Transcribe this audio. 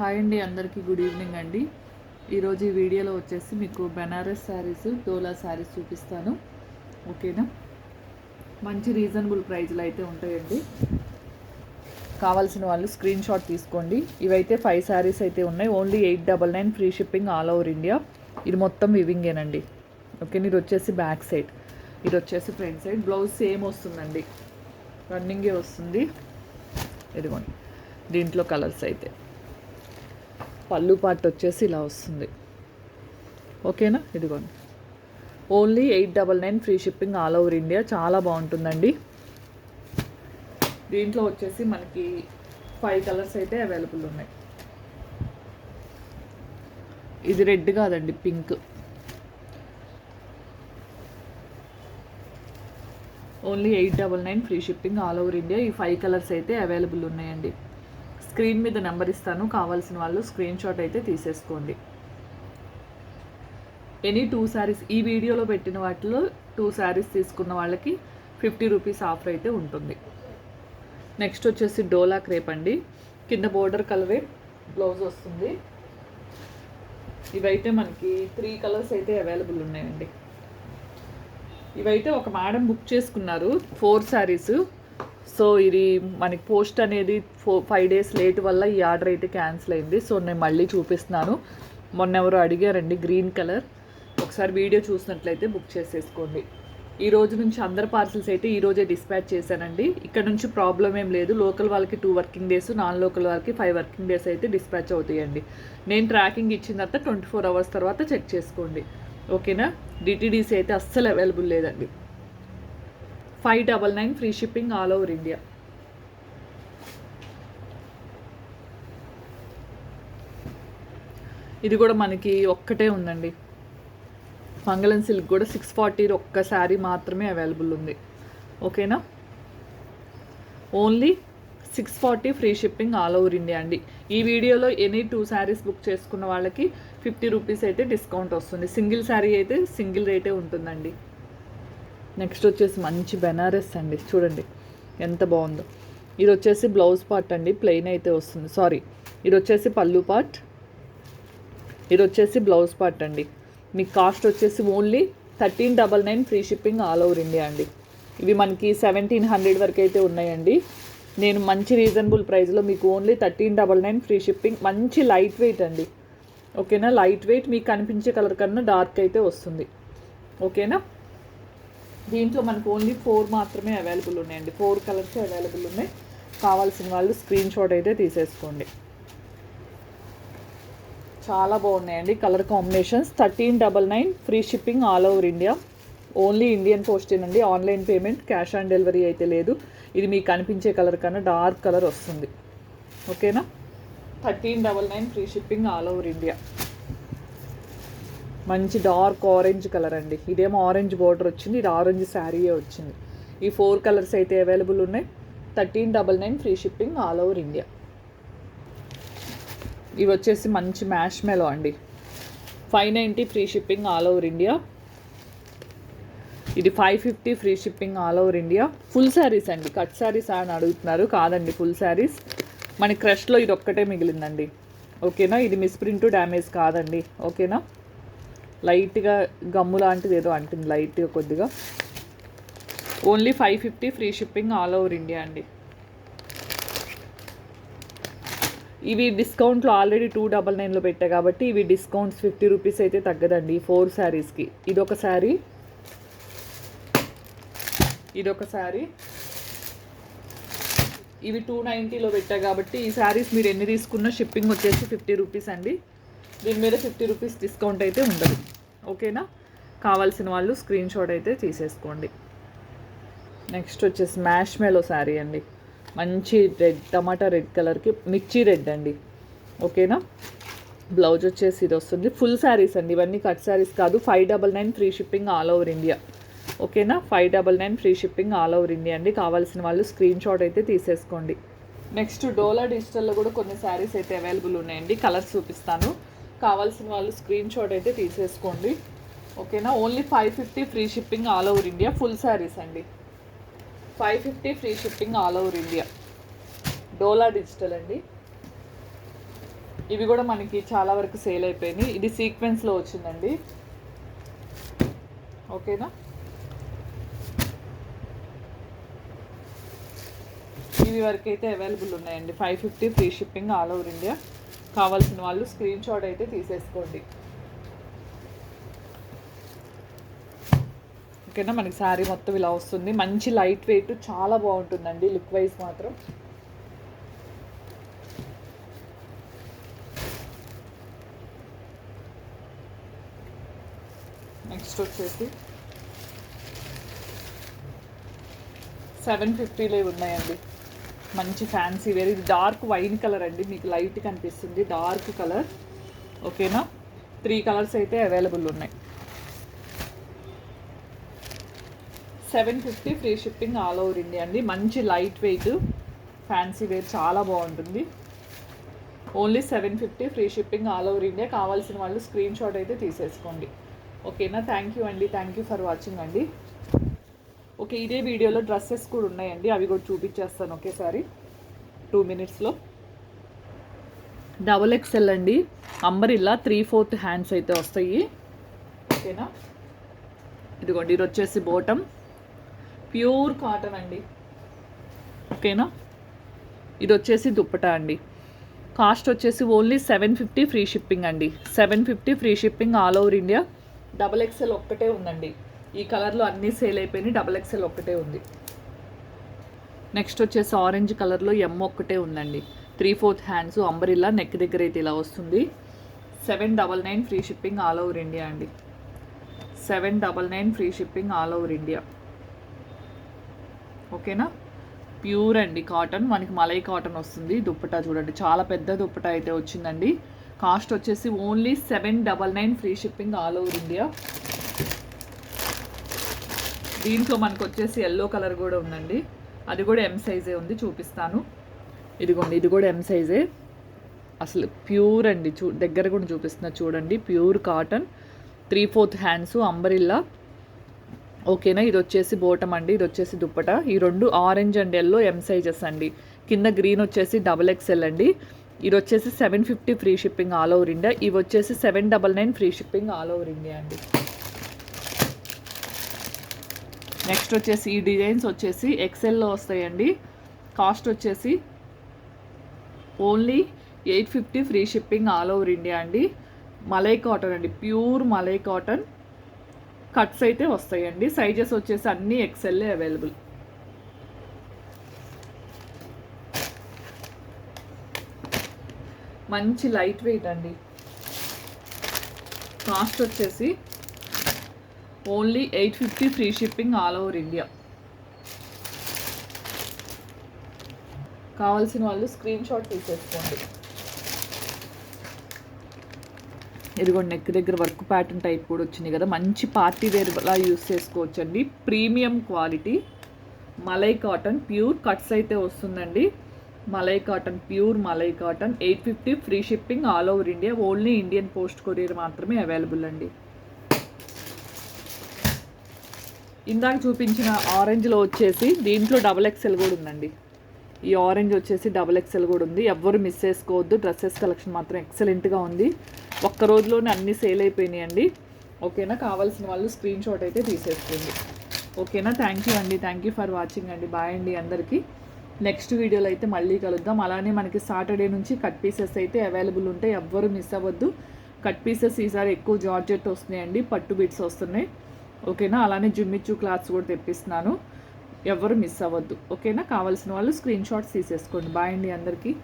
Hi అండి అందరికీ good evening అండి. ఈరోజు ఈ వీడియోలో వచ్చేసి మీకు బెనారస్ శారీస్ డోలా శారీస్ చూపిస్తాను. ఓకేనా? మంచి రీజనబుల్ ప్రైజ్లు అయితే ఉంటాయండి. కావాల్సిన వాళ్ళు స్క్రీన్ షాట్ తీసుకోండి. ఇవైతే ఫైవ్ శారీస్ అయితే ఉన్నాయి. Only eight double nine free shipping all over India. ఇది మొత్తం వివింగేనండి. ఓకే ఇది వచ్చేసి బ్యాక్ సైడ్. ఇది వచ్చేసి ఫ్రంట్ సైడ్. బ్లౌజ్ సేమ్ వస్తుందండి. రన్నింగే వస్తుంది. ఇదిగోండి. దీంట్లో కలర్స్ అయితే. పళ్ళు పార్ట్ వచ్చేసి ఇలా వస్తుంది. ఓకేనా? ఇదిగోండి. Only eight double nine free shipping all over India. చాలా బాగుంటుందండి. దీంట్లో వచ్చేసి మనకి ఫైవ్ కలర్స్ అయితే అవైలబుల్ ఉన్నాయి. ఇది రెడ్ కాదండి pink. Only eight double nine free shipping all over India. ఈ ఫైవ్ కలర్స్ అయితే అవైలబుల్ ఉన్నాయండి. స్క్రీన్ మీద నెంబర్ ఇస్తాను. కావాల్సిన వాళ్ళు స్క్రీన్ షాట్ అయితే తీసేసుకోండి. ఎనీ టూ శారీస్ ఈ వీడియోలో పెట్టిన వాటిలో టూ శారీస్ తీసుకున్న వాళ్ళకి ఫిఫ్టీ రూపీస్ ఆఫర్ అయితే ఉంటుంది. నెక్స్ట్ వచ్చేసి డోలా క్రేప్ అండి. కింద బోర్డర్ కలరే బ్లౌజ్ వస్తుంది. ఇవైతే మనకి త్రీ కలర్స్ అయితే అవైలబుల్ ఉన్నాయండి. ఇవైతే ఒక మేడం బుక్ చేసుకున్నారు ఫోర్ శారీస్. సో ఇది మనకి పోస్ట్ అనేది ఫోర్ ఫైవ్ డేస్ లేట్ వల్ల ఈ ఆర్డర్ అయితే క్యాన్సిల్ అయింది. సో నేను మళ్ళీ చూపిస్తున్నాను. మొన్న ఎవరు అడిగారండి గ్రీన్ కలర్. ఒకసారి వీడియో చూసినట్లయితే బుక్ చేసేసుకోండి. ఈ రోజు నుంచి అందరు పార్సల్స్ అయితే ఈ రోజే డిస్పాచ్ చేశానండి. ఇక్కడ నుంచి ప్రాబ్లం ఏం లేదు. లోకల్ వాళ్ళకి two working days non local వాళ్ళకి ఫైవ్ వర్కింగ్ డేస్ అయితే డిస్పాచ్ అవుతాయండి. నేను ట్రాకింగ్ ఇచ్చిన తర్వాత ట్వంటీ ఫోర్ అవర్స్ తర్వాత చెక్ చేసుకోండి. ఓకేనా? డిటీడీసీ అయితే అస్సలు అవైలబుల్ లేదండి. Five double nine free shipping all over India. ఇది కూడా మనకి ఒక్కటే ఉందండి. మంగళం సిల్క్ కూడా సిక్స్ ఫార్టీ ఒక్క శారీ మాత్రమే అవైలబుల్ ఉంది. ఓకేనా? Only six forty free shipping all over India అండి. ఈ వీడియోలో ఎనీ టూ శారీస్ బుక్ చేసుకున్న వాళ్ళకి ఫిఫ్టీ రూపీస్ అయితే డిస్కౌంట్ వస్తుంది. సింగిల్ శారీ అయితే సింగిల్ రేటే ఉంటుందండి. నెక్స్ట్ వచ్చేసి మంచి బెనారస్ అండి. చూడండి ఎంత బాగుందో. ఇది వచ్చేసి బ్లౌజ్ పార్ట్ అండి. ప్లెయిన్ అయితే వస్తుంది. సారీ ఇది వచ్చేసి పళ్ళు పార్ట్. ఇది వచ్చేసి బ్లౌజ్ పార్ట్ అండి. మీకు కాస్ట్ వచ్చేసి only thirteen double nine free shipping all over India అండి. ఇవి మనకి సెవెంటీన్ హండ్రెడ్ వరకు అయితే ఉన్నాయండి. నేను మంచి రీజనబుల్ ప్రైస్లో మీకు only thirteen double nine free shipping మంచి లైట్ వెయిట్ అండి. ఓకేనా? లైట్ వెయిట్ మీకు కనిపించే కలర్ కన్నా డార్క్ అయితే వస్తుంది. ఓకేనా? దీంట్లో మనకు ఓన్లీ ఫోర్ మాత్రమే అవైలబుల్ ఉన్నాయండి. ఫోర్ కలర్స్ అవైలబుల్ ఉన్నాయి. కావాల్సిన వాళ్ళు స్క్రీన్ షాట్ అయితే తీసేసుకోండి. చాలా బాగున్నాయండి colour combinations thirteen double nine free shipping all over India only Indian పోస్టేనండి online payment cash on delivery అయితే లేదు. ఇది మీకు కనిపించే కలర్ కన్నా డార్క్ కలర్ వస్తుంది. ఓకేనా thirteen double nine free shipping all over India మంచి డార్క్ ఆరెంజ్ కలర్ అండి. ఇదేమో ఆరెంజ్ బార్డర్ వచ్చింది ఇది ఆరెంజ్ శారీయే వచ్చింది. ఈ ఫోర్ కలర్స్ అయితే అవైలబుల్ ఉన్నాయి. Thirteen double nine free shipping all over India. ఇవి వచ్చేసి మంచి మ్యాష్ మెలో అండి. Five ninety free shipping all over India. ఇది five fifty free shipping all over India. Full saris అండి. కట్ శారీస్ అని అడుగుతున్నారు. కాదండి ఫుల్ శారీస్ మన క్రష్లో ఇది ఒక్కటే మిగిలిందండి. ఓకేనా? ఇది మిస్ప్రింట్ డ్యామేజ్ కాదండి. ఓకేనా? లైట్గా గమ్ము లాంటిది ఏదో అంటుంది లైట్గా కొద్దిగా. Only five fifty free shipping all over India అండి. ఇవి డిస్కౌంట్లో ఆల్రెడీ టూ డబల్ నైన్లో పెట్టా కాబట్టి ఇవి డిస్కౌంట్స్ ఫిఫ్టీ రూపీస్ అయితే తగ్గదండి ఫోర్ శారీస్కి. ఇదొక శారీ. ఇదొక శారీ. ఇవి టూ నైంటీలో పెట్టా కాబట్టి ఈ శారీస్ మీరు ఎన్ని తీసుకున్నా షిప్పింగ్ వచ్చేసి ఫిఫ్టీ రూపీస్ అండి. దీని మీద ఫిఫ్టీ రూపీస్ డిస్కౌంట్ అయితే ఉండదు. ఓకేనా? కావాల్సిన వాళ్ళు స్క్రీన్ షాట్ అయితే తీసేసుకోండి. నెక్స్ట్ వచ్చేసి మ్యాష్ మెలో శారీ అండి. మంచి రెడ్ టమాటా రెడ్ కలర్కి మిర్చి రెడ్ అండి. ఓకేనా? బ్లౌజ్ వచ్చేసి ఇది వస్తుంది. ఫుల్ శారీస్ అండి. ఇవన్నీ కట్ శారీస్ కాదు. Five double nine free shipping all over India ఓకేనా? Five double nine free shipping all over India అండి. కావాల్సిన వాళ్ళు స్క్రీన్ షాట్ అయితే తీసేసుకోండి. నెక్స్ట్ డోలా డిజిటల్లో కూడా కొన్ని శారీస్ అయితే అవైలబుల్ ఉన్నాయండి. కలర్స్ చూపిస్తాను. కావాల్సిన వాళ్ళు స్క్రీన్ షాట్ అయితే తీసేసుకోండి. ఓకేనా? Only five fifty free shipping all over India full saris అండి. Five fifty free shipping all over India dola digital అండి. ఇవి కూడా మనకి చాలా వరకు సేల్ అయిపోయినాయి. ఇది సీక్వెన్స్లో వచ్చిందండి. ఓకేనా? ఇవి వరకు అయితే అవైలబుల్ ఉన్నాయండి. Five fifty free shipping all over India కావాల్సిన వాళ్ళు స్క్రీన్ షాట్ అయితే తీసేసుకోండి. ఓకేనా? మనకి శారీ మొత్తం ఇలా వస్తుంది. మంచి లైట్ వెయిట్ చాలా బాగుంటుందండి లుక్ వైజ్ మాత్రం. నెక్స్ట్ వచ్చేసి సెవెన్ ఫిఫ్టీలో ఉన్నాయండి. మంచి ఫ్యాన్సీ వేర్. ఇది డార్క్ వైన్ కలర్ అండి. మీకు లైట్ కనిపిస్తుంది. డార్క్ కలర్ ఓకేనా త్రీ కలర్స్ అయితే అవైలబుల్ ఉన్నాయి. Seven fifty free shipping all over India అండి. మంచి లైట్ వెయిట్ ఫ్యాన్సీ వేర్ చాలా బాగుంటుంది. Only seven fifty free shipping all over India కావాల్సిన వాళ్ళు స్క్రీన్ షాట్ అయితే తీసేసుకోండి. ఓకేనా థ్యాంక్ యూ అండి. థ్యాంక్ యూ ఫర్ వాచింగ్ అండి. ఓకే ఇదే వీడియోలో డ్రెస్సెస్ కూడా ఉన్నాయండి. అవి కూడా చూపించేస్తాను ఒకేసారి. టూ మినిట్స్లో డబుల్ ఎక్స్ఎల్ అండి. అంబరిల్లా త్రీ ఫోర్త్ హ్యాండ్స్ అయితే వస్తాయి. ఓకేనా? ఇదిగోండి ఇది వచ్చేసి బోటం ప్యూర్ కాటన్ అండి. ఓకేనా? ఇది వచ్చేసి దుప్పటా అండి. కాస్ట్ వచ్చేసి only seven fifty free shipping అండి. Seven fifty free shipping all over India double XL ఒక్కటే ఉందండి. ఈ కలర్లో అన్నీ సేల్ అయిపోయినాయి. డబల్ ఎక్స్ఎల్ ఒక్కటే ఉంది. నెక్స్ట్ వచ్చేసి ఆరెంజ్ కలర్లో ఎమ్ ఒక్కటే ఉందండి. Three fourth hands umbrella neck దగ్గర అయితే ఇలా వస్తుంది. Seven double nine free shipping all over India అండి. Seven double nine free shipping all over India ఓకేనా ప్యూర్ అండి కాటన్ మనకి మలై కాటన్ వస్తుంది. దుప్పటా చూడండి. చాలా పెద్ద దుప్పటా అయితే వచ్చిందండి. కాస్ట్ వచ్చేసి only seven double nine free shipping all over India దీంట్లో మనకు వచ్చేసి ఎల్లో కలర్ కూడా ఉందండి. అది కూడా ఎం సైజే ఉంది చూపిస్తాను. ఇదిగోండి ఇది కూడా ఎం సైజే అసలు ప్యూర్ అండి చూ దగ్గర కూడా చూపిస్తున్నా చూడండి. Pure cotton three fourth hands umbrella ఓకేనా? ఇది వచ్చేసి బోటం అండి ఇది వచ్చేసి దుప్పట. ఈ రెండు orange and yellow M sizes అండి. కింద గ్రీన్ వచ్చేసి డబల్ ఎక్స్ఎల్ అండి. ఇది వచ్చేసి seven fifty free shipping all over India ఇవి వచ్చేసి seven double nine free shipping all over India అండి. నెక్స్ట్ వచ్చేసి ఈ డిజైన్స్ వచ్చేసి ఎక్సెల్లో వస్తాయండి. కాస్ట్ వచ్చేసి only eight fifty free shipping all over India అండి. మలై కాటన్ అండి. Pure malai cotton. కట్స్ అయితే వస్తాయండి. సైజెస్ వచ్చేసి అన్నీ ఎక్సెల్లే అవైలబుల్. మంచి లైట్ వెయిట్ అండి. కాస్ట్ వచ్చేసి only eight fifty free shipping all over India. కావాల్సిన వాళ్ళు స్క్రీన్ షాట్ తీసేసుకోండి. ఇదిగోండి నెక్ దగ్గర వర్క్ ప్యాటర్న్ టైప్ కూడా వచ్చింది కదా మంచి పార్టీ వేర్ లా యూస్ చేసుకోవచ్చండి. Premium quality malai cotton pure cuts అయితే వస్తుందండి. Malai cotton pure malai cotton eight fifty free shipping all over India only Indian post courier మాత్రమే అవైలబుల్ అండి. ఇందాక చూపించిన ఆరెంజ్లో వచ్చేసి దీంట్లో డబల్ ఎక్సెల్ కూడా ఉందండి. ఈ ఆరెంజ్ వచ్చేసి డబల్ ఎక్సెల్ కూడా ఉంది. ఎవ్వరు మిస్ చేసుకోవద్దు. డ్రెస్సెస్ కలెక్షన్ మాత్రం ఎక్సలెంట్గా ఉంది. ఒక్క రోజులోనే అన్నీ సేల్ అయిపోయినాయండి. ఓకేనా? కావాల్సిన వాళ్ళు స్క్రీన్ షాట్ అయితే తీసేసుకోండి. ఓకేనా? థ్యాంక్ యూ అండి. థ్యాంక్ యూ ఫర్ వాచింగ్ అండి. బాయ్ అండి అందరికీ. నెక్స్ట్ వీడియోలో అయితే మళ్ళీ కలుద్దాం. అలానే మనకి సాటర్డే నుంచి కట్ పీసెస్ అయితే అవైలబుల్ ఉంటాయి ఎవ్వరు మిస్ అవ్వద్దు. కట్ పీసెస్ ఈసారి ఎక్కువ జార్జెట్ వస్తున్నాయండి. పట్టు బిట్స్ వస్తున్నాయి. ఓకేనా? అలానే జిమ్మిచ్చు క్లాత్స్ కూడా తెప్పిస్తున్నాను. ఎవరు మిస్ అవ్వద్దు. ఓకేనా? కావాల్సిన వాళ్ళు స్క్రీన్ షాట్స్ తీసేసుకోండి. బాయ్ అండి అందరికీ.